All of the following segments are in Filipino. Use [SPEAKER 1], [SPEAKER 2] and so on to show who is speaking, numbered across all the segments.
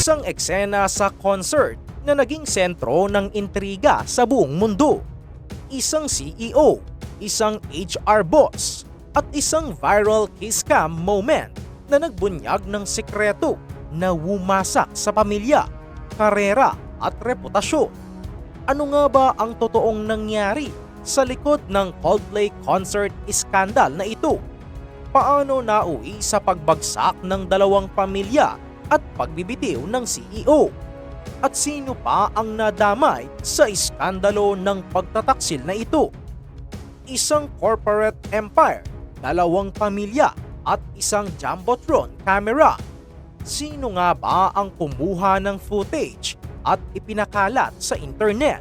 [SPEAKER 1] Isang eksena sa concert na naging sentro ng intriga sa buong mundo. Isang CEO, isang HR boss, at isang viral kiss cam moment na nagbunyag ng sekreto na wumasak sa pamilya, karera at reputasyon. Ano nga ba ang totoong nangyari sa likod ng Coldplay concert scandal na ito? Paano nauwi sa pagbagsak ng dalawang pamilya at pagbibitiw ng CEO? At sino pa ang nadamay sa iskandalo ng pagtataksil na ito? Isang corporate empire, dalawang pamilya at isang jumbotron camera. Sino nga ba ang kumuha ng footage at ipinakalat sa internet?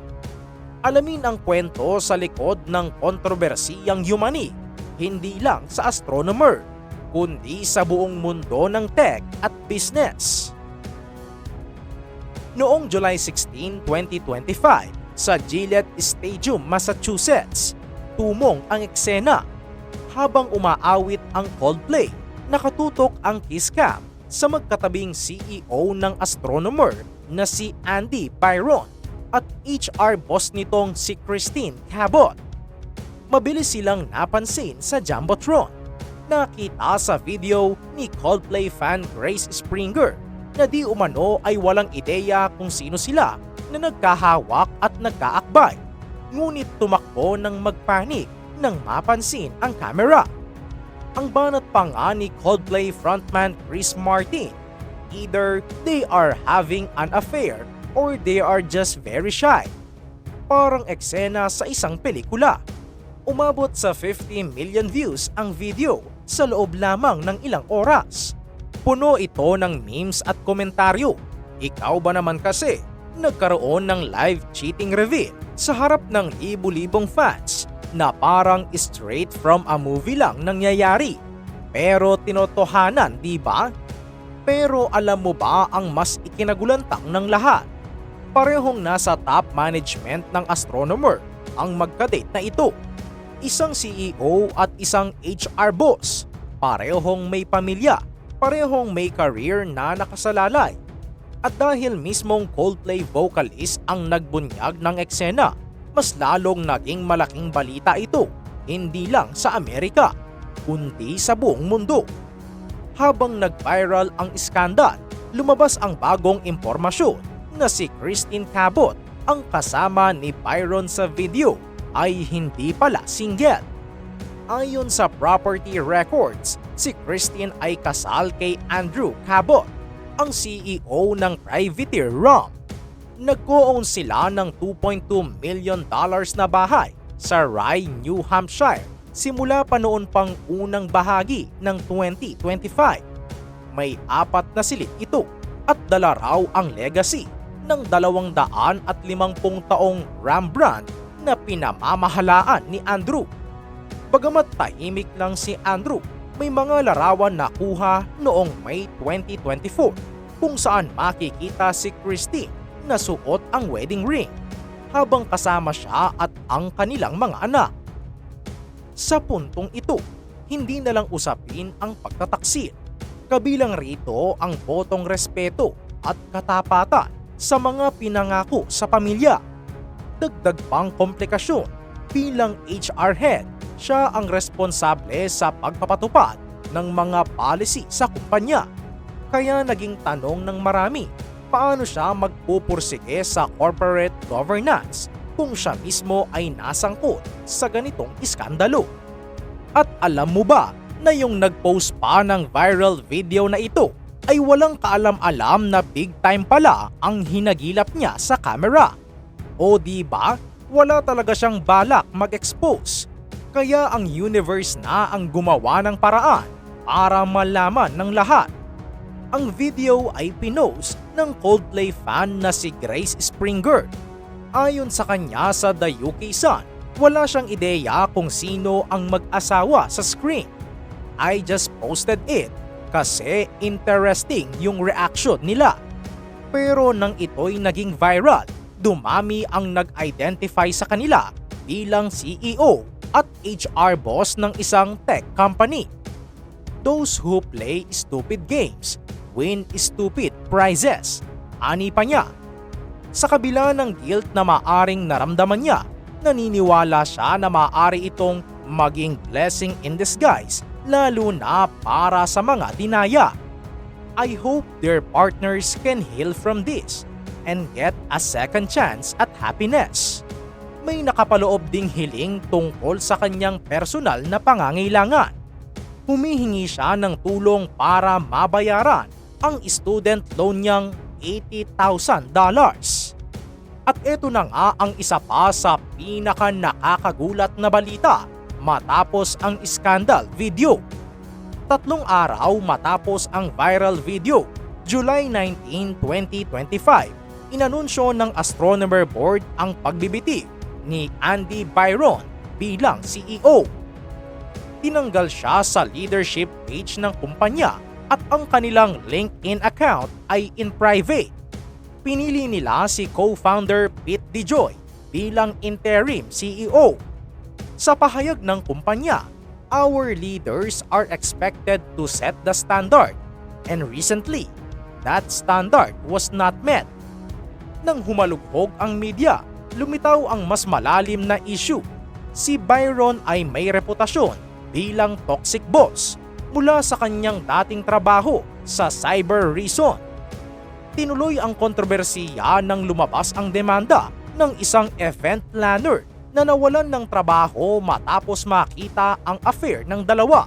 [SPEAKER 1] Alamin ang kwento sa likod ng kontrobersiyang yumani, hindi lang sa astronomer, kundi sa buong mundo ng tech at business. Noong July 16, 2025, sa Gillette Stadium, Massachusetts, tumong ang eksena. Habang umaawit ang Coldplay, nakatutok ang kiss cam sa magkatabing CEO ng astronomer na si Andy Byron at HR boss nitong si Christine Cabot. Mabilis silang napansin sa Jumbotron. Nakita sa video ni Coldplay fan Grace Springer na di umano ay walang ideya kung sino sila na nagkahawak at nagkaakbay. Ngunit tumakbo ng magpanik nang mapansin ang camera. Ang banat pa nga ni Coldplay frontman Chris Martin, either they are having an affair or they are just very shy. Parang eksena sa isang pelikula. Umabot sa 50 million views ang video sa loob lamang ng ilang oras. Puno ito ng memes at komentaryo. Ikaw ba naman kasi nagkaroon ng live cheating reveal sa harap ng libu-libong fans na parang straight from a movie lang nangyayari. Pero tinotohanan, di ba? Pero alam mo ba ang mas ikinagulantang ng lahat? Parehong nasa top management ng astronomer ang magkadate na ito. Isang CEO at isang HR boss. Parehong may pamilya, parehong may career na nakasalalay. At dahil mismong Coldplay vocalist ang nagbunyag ng eksena, mas lalong naging malaking balita ito, hindi lang sa Amerika, kundi sa buong mundo. Habang nag-viral ang iskandal, lumabas ang bagong impormasyon na si Christine Cabot, ang kasama ni Byron sa video, ay hindi pala single. Ayon sa property records, si Christine ay kasal kay Andrew Cabot, ang CEO ng Privateer Rum. Nag-co-own sila ng 2.2 million dollars na bahay sa Rye, New Hampshire simula pa noon pang unang bahagi ng 2025. May apat na silid ito at dala raw ang legacy ng 250 taong Ram brand na pinamamahalaan ni Andrew. Bagamat tahimik lang si Andrew, may mga larawan na kuha noong May 2024 kung saan makikita si Christine na suot ang wedding ring habang kasama siya at ang kanilang mga anak. Sa puntong ito, hindi na lang usapin ang pagtataksil. Kabilang rito ang botong respeto at katapatan sa mga pinangako sa pamilya. Dagdag pang komplikasyon bilang HR head, siya ang responsable sa pagpapatupad ng mga policy sa kumpanya. Kaya naging tanong ng marami, paano siya magpupursige sa corporate governance kung siya mismo ay nasangkot sa ganitong iskandalo? At alam mo ba na yung nag-post pa ng viral video na ito ay walang kaalam-alam na big time pala ang hinagilap niya sa camera? O di ba? Wala talaga siyang balak mag-expose. Kaya ang universe na ang gumawa ng paraan para malaman ng lahat. Ang video ay pinost ng Coldplay fan na si Grace Springer. Ayon sa kanya sa The UK Sun, wala siyang ideya kung sino ang mag-asawa sa screen. I just posted it kasi interesting yung reaction nila. Pero nang ito'y naging viral, dumami ang nag-identify sa kanila bilang CEO at HR boss ng isang tech company. Those who play stupid games win stupid prizes. Ani pa niya. Sa kabila ng guilt na maaring naramdaman niya, naniniwala siya na maaari itong maging blessing in disguise lalo na para sa mga dinaya. I hope their partners can heal from this and get a second chance at happiness. May nakapaloob ding hiling tungkol sa kanyang personal na pangangailangan. Humihingi siya ng tulong para mabayaran ang student loan niyang $80,000. At ito na nga ang isa pa sa pinaka nakakagulat na balita matapos ang scandal video. Tatlong araw matapos ang viral video, July 19, 2025, inanunsyo ng Astronomer Board ang pagbibiti ni Andy Byron bilang CEO. Tinanggal siya sa leadership page ng kumpanya at ang kanilang LinkedIn account ay in private. Pinili nila si co-founder Pete DeJoy bilang interim CEO. Sa pahayag ng kumpanya, our leaders are expected to set the standard and recently, that standard was not met. Nang humalughog ang media, lumitaw ang mas malalim na issue. Si Byron ay may reputasyon bilang toxic boss mula sa kanyang dating trabaho sa Cyber Reason. Tinuloy ang kontrobersiya nang lumabas ang demanda ng isang event planner na nawalan ng trabaho matapos makita ang affair ng dalawa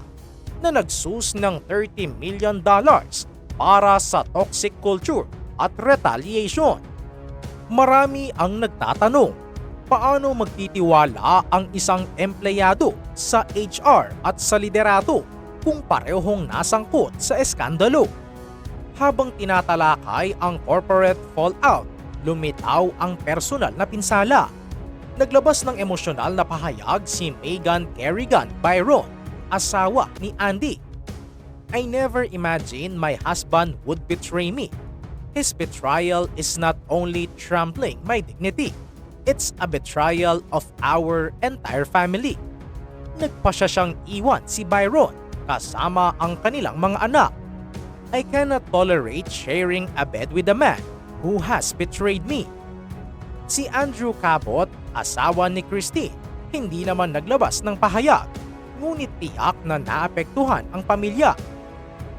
[SPEAKER 1] na nagsus ng 30 million dollars para sa toxic culture at retaliation. Marami ang nagtatanong, paano magtitiwala ang isang empleyado sa HR at sa liderato kung parehong nasangkot sa eskandalo? Habang tinatalakay ang corporate fallout, lumitaw ang personal na pinsala. Naglabas ng emosyonal na pahayag si Megan Kerrigan Byron, asawa ni Andy. I never imagined my husband would betray me. His betrayal is not only trampling my dignity, it's a betrayal of our entire family. Nagpasya siyang iwan si Byron kasama ang kanilang mga anak. I cannot tolerate sharing a bed with a man who has betrayed me. Si Andrew Cabot, asawa ni Christine, hindi naman naglabas ng pahayag, ngunit tiyak na naapektuhan ang pamilya.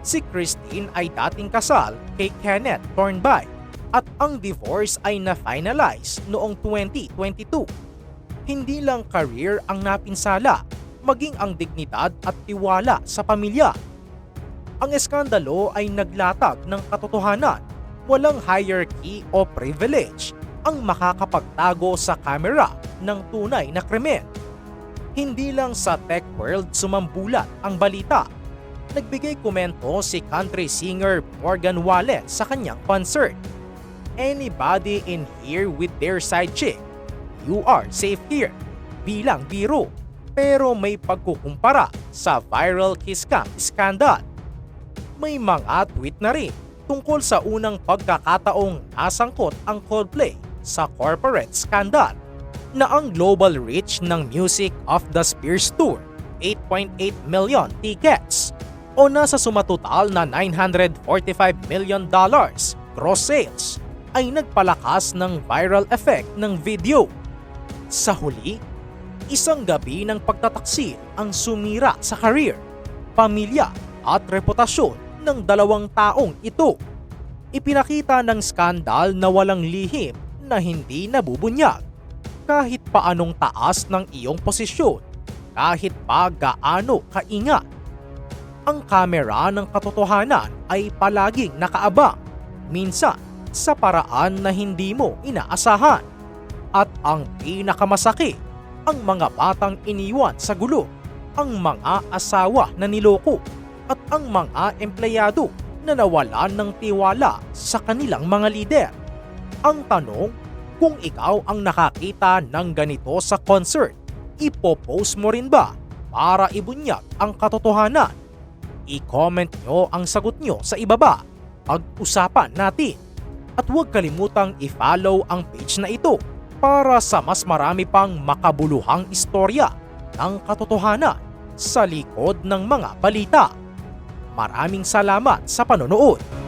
[SPEAKER 1] Si Christine ay dating kasal kay Kenneth Thornby at ang divorce ay na-finalize noong 2022. Hindi lang career ang napinsala, maging ang dignidad at tiwala sa pamilya. Ang eskandalo ay naglatag ng katotohanan, walang hierarchy o privilege ang makakapagtago sa kamera ng tunay na krimen. Hindi lang sa tech world sumambulat ang balita. Nagbigay komento si country singer Morgan Wallen sa kanyang concert. Anybody in here with their side chick, you are safe here. Bilang biro, pero may pagkukumpara sa viral kiss cam scandal. May mga tweet na rin tungkol sa unang pagkakataong nasangkot ang Coldplay sa corporate scandal na ang global reach ng Music of the Spears Tour 8.8 million tickets o nasa sumatotal na 945 million dollars gross sales ay nagpalakas ng viral effect ng video. Sa huli, isang gabi ng pagtataksil ang sumira sa career, pamilya at reputasyon ng dalawang taong ito. Ipinakita ng skandal na walang lihim na hindi nabubunyag. Kahit paanong taas ng iyong posisyon, kahit pa gaano kaingat. Ang kamera ng katotohanan ay palaging nakaabang, minsan sa paraan na hindi mo inaasahan. At ang pinakamasakit, ang mga batang iniwan sa gulo, ang mga asawa na niloko, at ang mga empleyado na nawalan ng tiwala sa kanilang mga lider. Ang tanong, kung ikaw ang nakakita ng ganito sa concert, ipopost mo rin ba para ibunyag ang katotohanan? I-comment nyo ang sagot nyo sa ibaba. Pag-usapan natin. At huwag kalimutang i-follow ang page na ito para sa mas marami pang makabuluhang istorya ng katotohanan sa likod ng mga balita. Maraming salamat sa panonood.